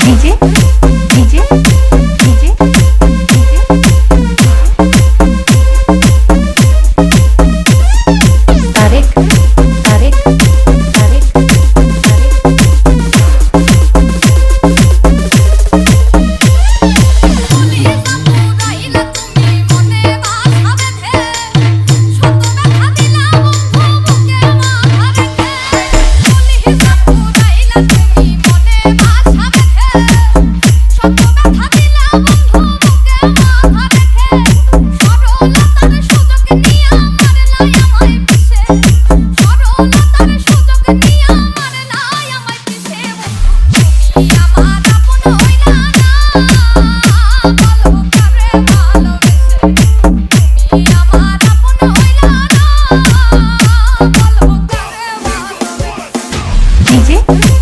এই যে you.